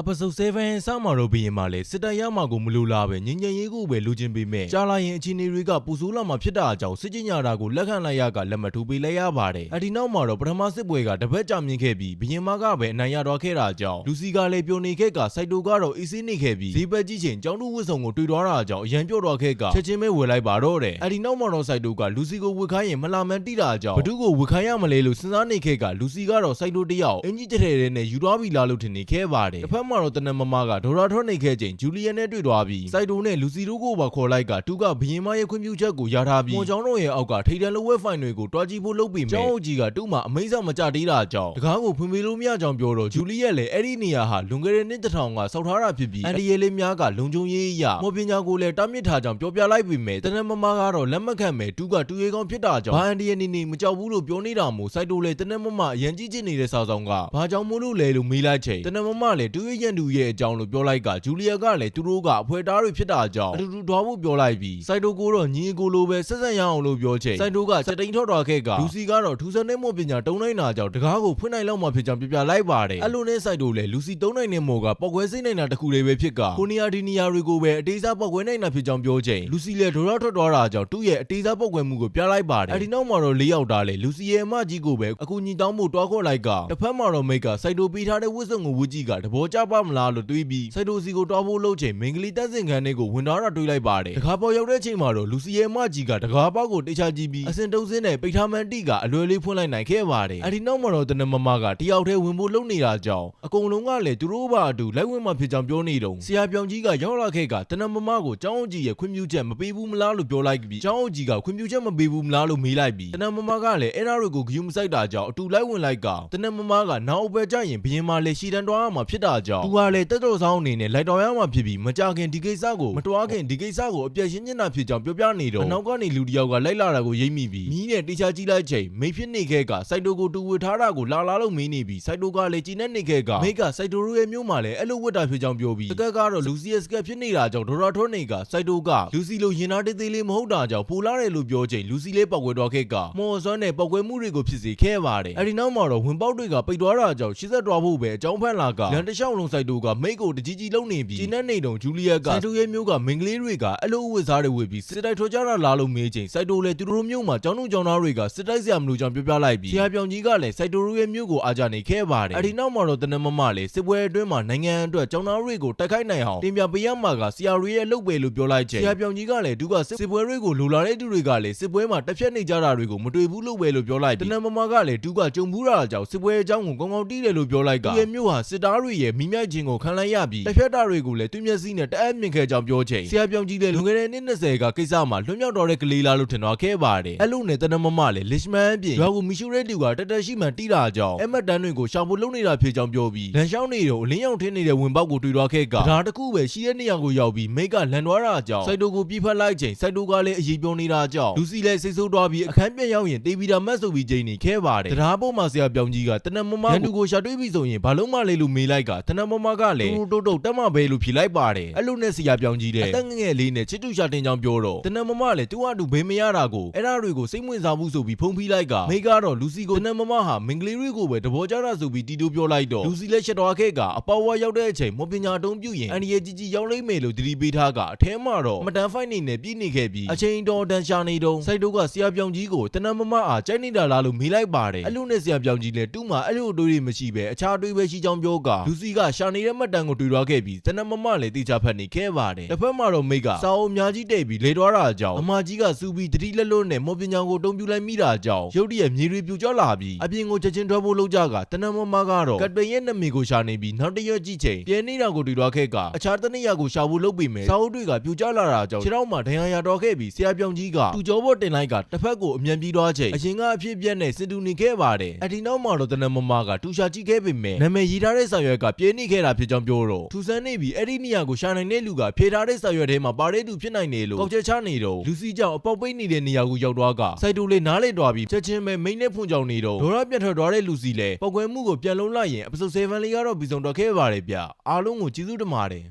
အပစုတ်7စမှာတော့ဘီရင်မှာလဲစစ်တပ်ရမှာကိုမလိုလားပဲငင်းငယ်ရေးကိုပဲလိုချင်ပေမဲ့ကြာလာရင်အခြေအနေတွေကပူဆိုးလာမှာဖြစ်တာအကြောင်းစစ်ကြညာတာကိုလက်ခံလိုက်ရကလက်မထိုးပေးလိုက်ရပါတယ်အဒီနောက်မှာတော့ပထမစစ်ပွဲကတပတ်ကြာမြင့်ခဲ့ပြီးဘီရင်မကပဲအနိုင်ရတော့ခဲ့တာအကြောင်းလူစီကလည်းပြိုနေခဲ့ကစိုက်တိုကတော့အေးဆေးနေခဲ့ပြီးဈေးပတ်ကြီးချင်းကျောင်းတူဝစ်ဆောင်ကိုတွေ့သွားတာအကြောင်းအရန်ပြော့တော့ခဲ့ကချက်ချင်းပဲဝယ်လိုက်ပါတော့တယ်အဒီနောက်မှာတော့စိုက်တိုကလူစီကိုဝစ်ခိုင်းရင်မလာမန်တိတာအကြောင်းဘသူကိုဝစ်ခိုင်းရမလဲလို့စဉ်းစားနေခဲ့ကလူစီကတော့စိုက်တိုတယောက်အင်ကြီးတဲ့တဲ့နဲ့ယူသွားပြီလားလို့ထင်နေခဲ့ပါတယ်တစ်ဖက်မှာတော့တနမမကဒေါ်ရာထွက်နေခဲ့ချိန်ဂျူလီယန်နဲ့တွေ့သွားပြီးစိုက်တိုနဲ့လူစီတို့ကိုပါခေါ်လိုက်ကတူကဘရင်မရဲ့ခွင့်ပြုချက်ကိုရထားပြီးမွန်ချောင်းတို့ရဲ့အောက်ကထိတ်တန်လိုဝက်ဖိုင်တွေကိုတွားကြည့်ဖို့လုပ်ပြီးမယ်ကျောင်းအုပ်ကြီးကတူ့မှာအမိန့်ဆောင်မကြသေးတာကြောင့်တကားကိုဖွင့်ပေးလို့မရကြောင်းပြောတော့ဂျူလီယက်လည်းအဲ့ဒီနေရာဟာလွန်ခဲ့တဲ့နှစ်တစ်ထောင်ကစောက်ထားတာဖြစ်ပြီးအန်ဒီရဲလေးများကလုံခြုံရေးအရာမော်ပညာကိုလည်းတားမြစ်ထားကြောင်းပြောပြလိုက်ပြီးမယ်တနမမကတော့လက်မခံမယ်တူကတူရဲကောင်းဖြစ်တာကြောင့်ဘာအန်ဒီရဲနေနေမကြောက်ဘူးလို့ပြောနေတာမို့စိုက်တိုလည်းတနမမအရန်ကြီးချစ်နေတဲ့စာဆောင်ကဘာကြောင့်မို့လို့လဲလို့မေးလိုက်ချိန်တနမမလည်းတူရဲရန်တူရဲ့အကြောင်းလို့ပြောလိုက်ကဂျူလီယာကလည်းသူတို့ကအဖွဲသားတွေဖြစ်တာကြောင့်အတူတူသွားဖို့ပြောလိုက်ပြီးစိုက်တိုကိုတော့ညီအကိုလိုပဲဆက်ဆက်ရအောင်လို့ပြောချိန်စိုက်တိုကစတိန်ထွက်သွားခဲ့ကလူစီကတော့ထူးဆန်းတဲ့မော်ပညာတုံးနိုင်တာကြောင့်တကားကိုဖွင့်နိုင်လောက်မှဖြစ်ကြောင်းပြပြလိုက်ပါတယ်အဲ့လိုနဲ့စိုက်တိုလည်းလူစီတုံးနိုင်တဲ့မော်ကပောက်ကွဲစိမ့်နိုင်တာတခုလေးပဲဖြစ်ကကိုနီယာဒီနီယာတွေကိုပဲအသေးစားပောက်ကွဲနိုင်တာဖြစ်ကြောင်းပြောချိန်လူစီလည်းဒေါ်ရထွက်သွားတာကြောင့်သူ့ရဲ့အသေးစားပောက်ကွဲမှုကိုပြလိုက်ပါတယ်အဲ့ဒီနောက်မှာတော့လေးယောက်သားလေလူစီရဲ့အမကြီးကိုပဲအခုညီတောင်းဖို့တွားခေါ်လိုက်ကတစ်ဖက်မှာတော့မိတ်ကစိုက်တိုပေးထားတဲ့ဝစ်စုံကိုဝစ်ကြီးကတဘောကြပါမလားလို့တွေးပြီးစိုက်တိုစီကိုတွားဖို့လုပ်ချိန်မင်္ဂလီတက်စင်ခန်းလေးကိုဝင်သွားတာတွေးလိုက်ပါတယ်တကားပေါ်ရောက်တဲ့ချိန်မှာတော့လူစီရဲ့အမကြီးကတကားပေါက်ကိုတိတ်ချကြည့်ပြီးအစင်တုံးစင်းနဲ့ပိတ်ထားမှန်တိကအလွယ်လေးဖွင့်လိုက်နိုင်ခဲ့ပါတယ်အဲ့ဒီနောက်မှာတော့တနမမကတယောက်တည်းဝင်ဖို့လုပ်နေတာကြောင့်အကုန်လုံးကလည်းသူတို့ဘာအတူလိုက်ဝင်မှဖြစ်ကြောင်းပြောနေတော့ဆရာပြောင်ကြီးကရောက်လာခဲ့ကတနမမကိုကျောင်းအုပ်ကြီးရဲ့ခွင့်ပြုချက်မပေးဘူးမလားလို့ပြောလိုက်ပြီးကျောင်းအုပ်ကြီးကခွင့်ပြုချက်မပေးဘူးမလားလို့မေးလိုက်ပြီးတနမမကလည်းအဲ့ဒါတွေကိုဂယုမဆိုင်တာကြောင့်အတူလိုက်ဝင်လိုက်ကတနမမကနောက်အပဲကြရင်ဘရင်မလည်းရှီတန်းတွားရမှာဖြစ်တာကြောင့်သူကလည်းတက်တော်ဆောင်အနေနဲ့လိုက်တော်ရမှာဖြစ်ပြီးမကြခင်ဒီကိစ္စကိုမတွားခင်ဒီကိစ္စကိုအပြည့်ရှင်းနေတာဖြစ်ကြောင်းပြောပြနေတော့အနောက်ကနေလူတစ်ယောက်ကလိုက်လာတာကိုရိပ်မိပြီးမီးနဲ့တေချာကြည့်လိုက်ချိန်မိဖြစ်နေခဲ့ကစိုက်တိုကိုတူဝေထားတာကိုလာလာလို့မင်းနေပြီးစိုက်တိုကလည်းကြည်နဲ့နေခဲ့ကမိတ်ကစိုက်တိုရဲ့မျိုးမှာလည်းအဲ့လိုဝတ်တာဖြစ်ကြောင်းပြောပြီးစကက်ကတော့လူစီရဲ့စကက်ဖြစ်နေတာကြောင့်ဒေါ်ရာထွန်းနေကစိုက်တိုကလူစီလိုရင်သားတေးသေးလေးမဟုတ်တာကြောင့်ပူလာတယ်လို့ပြောချိန်လူစီလေးပောက်ကွဲတော့ခဲ့ကမော်စွမ်းနဲ့ပောက်ကွဲမှုတွေကိုဖြစ်စေခဲ့ပါတယ်အဲ့ဒီနောက်မှာတော့ဝင်ပေါက်တွေကပိတ်သွားတာကြောင့်ရှစ်ဆက်သွားဖို့ပဲအကြောင်းဖန်လာကလန်တလျှောက်လုံးစိုက်တိုကမိတ်ကိုတကြီးကြီးလုံနေပြီးကျင်းနဲ့နေတုံဂျူလီယက်ကစိုက်တိုရဲ့မျိုးကမင်္ဂလေးတွေကအဲ့လိုဝတ်စားတွေဝတ်ပြီးစစ်တိုက်ထွက်ကြတာလားလို့မေးချိန်စိုက်တိုလည်းသူတို့မျိုးမှာကျောင်းသူကျောင်းသားတွေကစစ်တိုက်စရာမလိုကြောင်းပြောပြလိုက်ပြီးဆရာပြောင်ကြီးကလည်းစိုက်တိုရဲ့မျိုးကိုအားကြနေခဲ့ပါတယ်အဲ့ဒီနောက်မှာတော့တနမမလည်းစစ်ပွဲအတွင်းမှာနိုင်ငံအတွက်ကျောင်းသားတွေကိုတိုက်ခိုက်နိုင်အောင်တင်ပြပေးရမှာကဆရာတွေရဲ့လုပ်ပဲလို့ပြောလိုက်ချိန်ဆရာပြောင်ကြီးကလည်းသူကစစ်ပွဲတွေကိုလိုလာတဲ့သူတွေကလည်းစစ်ပွဲမှာတက်ဖြတ်နေကြတာတွေကိုမတွေ့ဘူးလို့ပဲလို့ပြောလိုက်ပြီးတနမမကလည်းသူကကြုံဘူးတာကြောင့်စစ်ပွဲအကြောင်းကိုကောင်းကောင်းတီးတယ်လို့ပြောလိုက်ကဒီရဲ့မျိုးဟာစစ်သားတွေရဲ့မိမြိုက်ခြင်းကိုခံလိုက်ရပြီးတက်ဖြတ်တာတွေကိုလည်းသူမျက်စိနဲ့တအပ်မြင်ခဲ့ကြောင်းပြောချိန်ဆရာပြောင်ကြီးလည်းလွန်ခဲ့တဲ့နှစ်20ကကိစ္စမှာလွတ်မြောက်တော်တဲ့ကလေးလားလို့ထင်တော့ခဲ့ပါတယ်အဲ့လိုနဲ့တနမမလည်းလစ်မန်အပြင်ရွာကိုမီရှူရဲတူကတတရှိမှန်တီးတာကြောင့်အမတ်တန်းတွေကိုရှောင်ဖို့လုပ်နေတာဖြစ်ကြောင်းပြောပြီးလန်ရှောင်းနေတော့အလင်းရောင်ထင်းနေတဲ့ဝင်ပေါက်ကိုတွေ့တော့ခဲ့ကဒါတခုပဲရှိတဲ့နေရာကိုရောက်ပြီးမိတ်ကလန်သွားတာကြောင့်စိုက်တိုကိုပြိဖက်လိုက်ချိန်စိုက်တိုကလည်းအရေးပြုံးနေတာကြောင့်လူစီလည်းစိတ်ဆိုးသွားပြီးအခန်းပြန်ရောက်ရင်တေးပြီးတာမတ်ဆိုပြီးချိန်နေခဲ့ပါတယ်တရားပေါ်မှာဆရာပြောင်ကြီးကတနမမရန်သူကိုရှာတွေးပြီးဆိုရင်ဘာလို့မှလဲလို့မေးလိုက်ကတနမမကလည်းတိုးတိုးတက်မပဲလို့ဖြေလိုက်ပါတယ်အဲ့လိုနဲ့ဆရာပြောင်ကြီးတဲ့အသက်ငယ်ငယ်လေးနဲ့ချစ်တူရှာတင်ကြောင်းပြောတော့တနမမလည်းသူ့အတူဘေးမရတာကိုအဲ့ဒါတွေကိုစိတ်ဝင်စားမှုဆိုပြီးဖုံးဖိလိုက်ကမိကတော့လူစီကိုတနမမဟာမင်္ဂလီတွေကိုပဲတဘောကြတာဆိုပြီးတီတိုပြောလိုက်တော့လူစီလည်းရှက်တော်ခဲ့ကအပေါ်ဝါရောက်တဲ့အချိန်မော်ပညာတုံးပြုရင်အန်ဒီရဲ့ကြီးကြီးရောက်လိမ့်မယ်လို့တတိပေးထားကအထဲမှာတော့မတန်ဖိုက်နေနဲ့ပြည်နေခဲ့ပြီးအချိန်တော်တန်ရှာနေတုံးစိုက်တို့ကဆရာပြောင်ကြီးကိုတနမမအားကြိုက်နေတာလားလို့မေးလိုက်ပါတယ်အဲ့လိုနဲ့ဆရာပြောင်ကြီးလည်းတူးမှာအဲ့လိုအတွေးတွေမရှိပဲအခြားအတွေးပဲရှိကြောင်းပြောကလူစီကရှာနေတဲ့မှတ်တမ်းကိုတွေ့သွားခဲ့ပြီးတနမမလည်းတိကျဖတ်နေခဲ့ပါတယ်တစ်ဖက်မှာတော့မိတ်ကစာအုပ်အများကြီးတိတ်ပြီးလေသွားတာကြောင့်အမကြီးကစူပြီးတတိလက်လွတ်နဲ့မော်ပညာကိုတုံးပြလိုက်မိတာကြောင့်ရုတ်တရက်မြေတွေပြူကျလာပြီးအပြင်ကိုချက်ချင်းထွက်ဖို့လုပ်ကြကတနမမကတော့ကတ်ပိန်ရဲ့နမိကိုရှာနေပြီးနောက်တရက်ကြည့်ချိန်ပြဲနေတာကိုတွေ့သွားခဲ့ကအခြားတနည်းရကိုရှာဖို့လုပ်ပြီးမယ်စာအုပ်တွေကပြူကျလာတာကြောင့်ခြေထောက်မှာဒဏ်ရာရတော့ခဲ့ပြီးဆရာပြောင်ကြီးကသူ့ကြောပေါ်တင်လိုက်ကတစ်ဖက်ကိုအမြန်ပြေးသွားချိန်အရင်ကအဖြစ်ပြက်နဲ့စစ်တူနေခဲ့ပါတယ်အဒီနောက်မှာတော့တနမမကတူရှာကြည့်ခဲ့ပေမဲ့နာမည်ရေးထားတဲ့စာရွက်ကပြဲနေခဲ့တာဖြစ်ကြောင်းပြောတော့ထူဆန်းနေပြီးအဲ့ဒီနေရာကိုရှာနိုင်တဲ့လူကဖြေထားတဲ့စာရွက်ထဲမှာပါတဲ့သူဖြစ်နိုင်တယ်လို့ကောက်ချက်ချနေတော့လူစီကြောင့်အပေါက်ပိတ်နေတဲ့နေရာကိုရောက်သွားကစိုက်တူလေးနားလေတွားပြီးချက်ချင်းပဲမိန်းနဲ့ဖွင့်ကြောင်နေတော့ဒေါရပြတ်ထွက်သွားတဲ့လူစီလည်းပောက်ကွဲမှုကိုပြန်လုံးလိုက်ရင်အပစုံ7လေးကတော့ပြီးဆုံးတော့ခဲ့ပါတယ်ဗျအားလုံးကိုကျေးဇူးတင်ပါတယ်